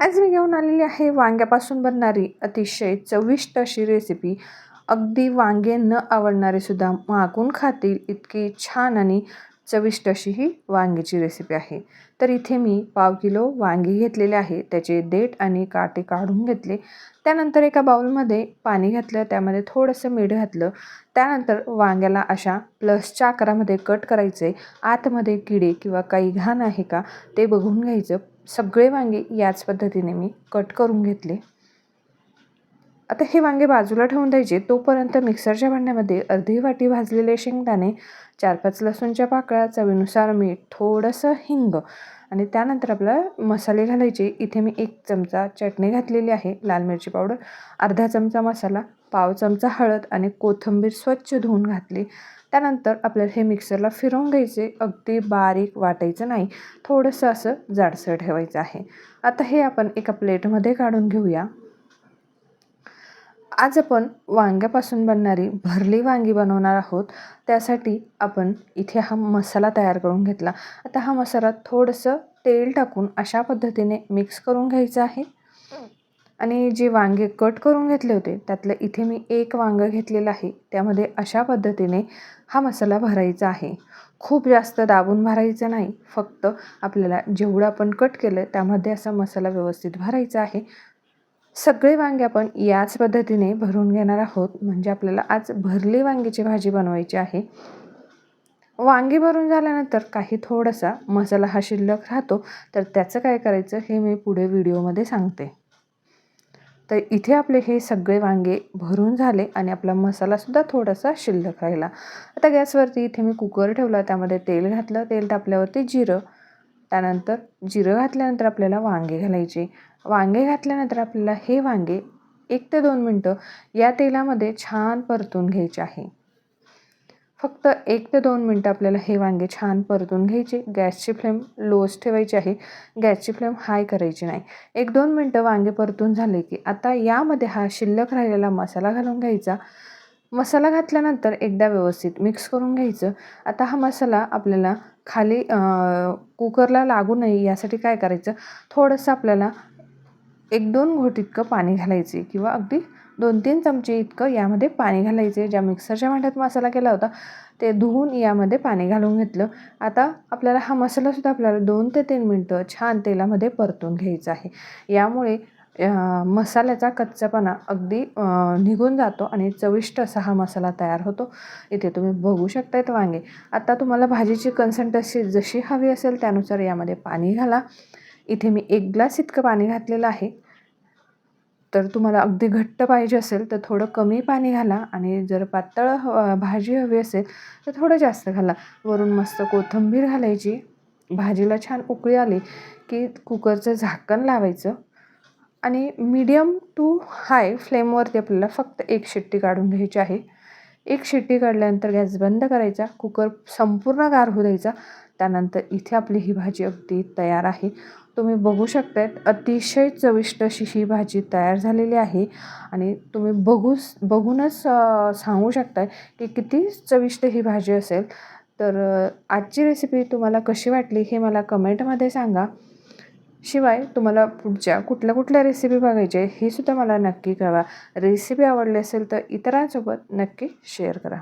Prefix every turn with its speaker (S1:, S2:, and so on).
S1: आज मी घेऊन आलेली आहे वांग्यापासून बनणारी अतिशय चविष्ट अशी रेसिपी अगदी वांगे न आवडणारे सुद्धा मागून खातील इतकी छान आणि चविष्ट अशी ही वांग्याची रेसिपी आहे. तर इथे मी पाव किलो वांगी घेतलेले आहे त्याचे देठ आणि काटे काढून घेतले. त्यानंतर एका बाउलमध्ये पाणी घातलं त्यामध्ये थोडंसं मीठ घातलं. त्यानंतर वांग्याला अशा प्लसच्या आकारामध्ये कट करायचे. आतमध्ये किडे किंवा काही घाण आहे का ते बघून घ्यायचं. सगळे वांगे याच पद्धतीने मी कट करून घेतले. आता हे वांगे बाजूला ठेवून द्यायचे. तोपर्यंत मिक्सरच्या भांड्यामध्ये अर्धी वाटी भाजलेले शेंगदाणे चार पाच लसूणच्या पाकळ्या चवीनुसार मीठ थोडंसं हिंग आणि त्यानंतर आपला मसाले घालायचे. इथे मी एक चमचा चटणी घातलेली आहे लाल मिरची पावडर अर्धा चमचा मसाला पाव चमचा हळद आणि कोथिंबीर स्वच्छ धुवून घातली. त्यानंतर आपल्याला हे मिक्सरला फिरवून घ्यायचे. अगदी बारीक वाटायचं नाही थोडंसं असं जाडसर ठेवायचं आहे. आता हे आपण एका प्लेटमध्ये काढून घेऊया. आज आपण वांग्यापासून बनणारी भरली वांगी बनवणार आहोत. त्यासाठी आपण इथे हा मसाला तयार करून घेतला. आता हा मसाला थोडंसं तेल टाकून अशा पद्धतीने मिक्स करून घ्यायचं आहे. आणि जे वांगे कट करून घेतले होते त्यातलं इथे मी एक वांगं घेतलेलं आहे. त्यामध्ये अशा पद्धतीने हा मसाला भरायचा आहे. खूप जास्त दाबून भरायचं नाही. फक्त आपल्याला जेवढं आपण कट केलं त्यामध्ये असा मसाला व्यवस्थित भरायचा आहे. सगळे वांगे आपण याच पद्धतीने भरून घेणार आहोत. म्हणजे आपल्याला आज भरली वांग्याची भाजी बनवायची आहे. वांगी भरून झाल्यानंतर काही थोडासा मसाला हा शिल्लक राहतो. तर त्याचं काय करायचं हे मी पुढे व्हिडिओमध्ये सांगते. तर इथे आपले हे सगळे वांगे भरून झाले आणि आपला मसालासुद्धा थोडासा शिल्लक राहिला. आता गॅसवरती इथे मी कुकर ठेवला त्यामध्ये तेल घातलं. तेल तापल्यावरती जिरं त्यानंतर जिरं घातल्यानंतर आपल्याला वांगे घालायचे. वांगे घातल्यानंतर आपल्याला हे वांगे एक ते दोन मिनटं या तेलामध्ये छान परतून घ्यायचे आहे. फक्त एक ते दोन मिनटं आपल्याला हे वांगे छान परतून घ्यायचे. गॅसची फ्लेम लोच ठेवायची आहे. गॅसची फ्लेम हाय करायची नाही. एक दोन मिनटं वांगे परतून झाले की आता यामध्ये हा शिल्लक राहिलेला मसाला घालून घ्यायचा. मसाला घातल्यानंतर एकदा व्यवस्थित मिक्स करून घ्यायचं. आता हा मसाला आपल्याला खाली कुकरला लागू नये यासाठी काय करायचं? थोडंसं आपल्याला एक दोन घोट इतकं पाणी घालायचे किंवा अगदी दोन तीन चमचे इतकं यामध्ये पाणी घालायचे. ज्या मिक्सरच्या भांड्यात मसाला केला होता ते धुवून यामध्ये पाणी घालून घेतलं. आता आपल्याला हा मसालासुद्धा आपल्याला दोन ते तीन मिनटं छान तेलामध्ये परतून घ्यायचा आहे. यामुळे मसाल्याचा कच्चापणा अगदी निघून जातो आणि चविष्ट असा हा मसाला तयार होतो. इथे तुम्ही बघू शकतायत वांगे. आता तुम्हाला भाजीची कन्संटन्सी जशी हवी असेल त्यानुसार यामध्ये पाणी घाला. इथे मी एक ग्लास इतकं पाणी घातलेलं आहे. तर तुम्हाला अगदी घट्ट पाहिजे असेल तर थोडं कमी पाणी घाला आणि जर पातळ भाजी हवी असेल तर थोडं जास्त घाला. वरून मस्त कोथिंबीर घालायची. भाजीला छान उकळी आली की कुकरचं झाकण लावायचं. आणि मीडियम टू हाय फ्लेमवरती आपल्याला फक्त एक शिट्टी काढून घ्यायची आहे. एक शिट्टी काढल्यानंतर गॅस बंद करायचा कुकर संपूर्ण गार होऊ द्यायचा. त्यानंतर इथे आपली ही भाजी अगदी तयार आहे. तुम्ही बघू शकतायत अतिशय चविष्ट अशी ही भाजी तयार झालेली आहे. आणि तुम्ही बघूच बघूनच सांगू शकताय की किती चविष्ट ही भाजी असेल. तर आजची रेसिपी तुम्हाला कशी वाटली हे मला कमेंटमध्ये सांगा. शिवाय तुम्हाला पुढच्या कुठल्या कुठल्या रेसिपी बघायचे हे सुद्धा मला नक्की कळवा. रेसिपी आवडली असेल तर इतरांसोबत नक्की शेअर करा.